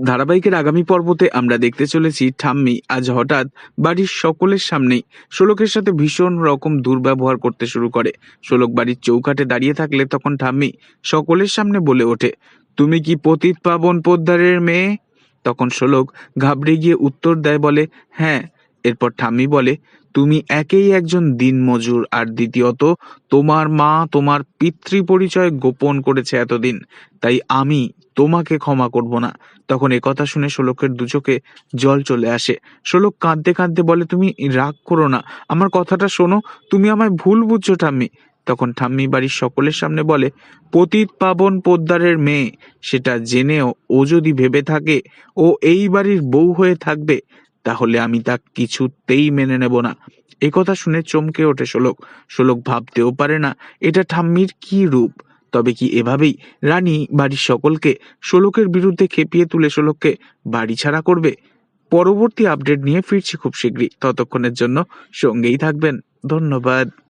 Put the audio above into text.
ধারাবাহিকের আগামী পর্বতে আমরা দেখতে চলেছি ঠাম্মি আজ হঠাৎ বাড়ির সকলের সামনেই শোলকের সাথে ভীষণ রকম দুর্ব্যবহার করতে শুরু করে। শোলক বাড়ির চৌকাঠে দাঁড়িয়ে থাকলে তখন ঠাম্মি সকলের সামনে বলে ওঠে, তুমি কি পতিত পাবন পোদ্দারের মেয়ে? তখন শোলক ঘাবড়ে গিয়ে উত্তর দেয়, বলে হ্যাঁ। এরপর ঠাম্মি বলে, তুমি একেই একজন দিনমজুর আর দ্বিতীয়ত তোমার মা তোমার পিতৃ পরিচয় গোপন করেছে এতদিন, তাই আমি তোমাকে ক্ষমা করব না। তখন এ কথা শুনে শোলকের দু চোখে জল চলে আসে। শোলক কাঁদতে কাঁদতে বলে, তুমি রাগ করো না। আমার কথাটা শোনো। তুমি আমায় ভুল বুঝছ, ঠাম্মি। তখন ঠাম্মি বাড়ির সকলের সামনে বলে, পতিত পাবন পোদ্দারের মেয়ে, সেটা জেনেও ও যদি ভেবে থাকে, ও এই বাড়ির বউ হয়ে থাকবে, তাহলে আমি তা কিছুতেই মেনে নেব না। এ কথা শুনে চমকে ওঠে শোলক। শোলক ভাবতেও পারে না, এটা ঠাম্মির কি রূপ? তবে কি এভাবেই রানী বাড়ির সকলকে শোলকের বিরুদ্ধে খেপিয়ে তুলে শোলককে বাড়ি ছাড়া করবে? পরবর্তী আপডেট নিয়ে ফিরছি খুব শীঘ্রই। ততক্ষণের জন্য সঙ্গেই থাকবেন। ধন্যবাদ।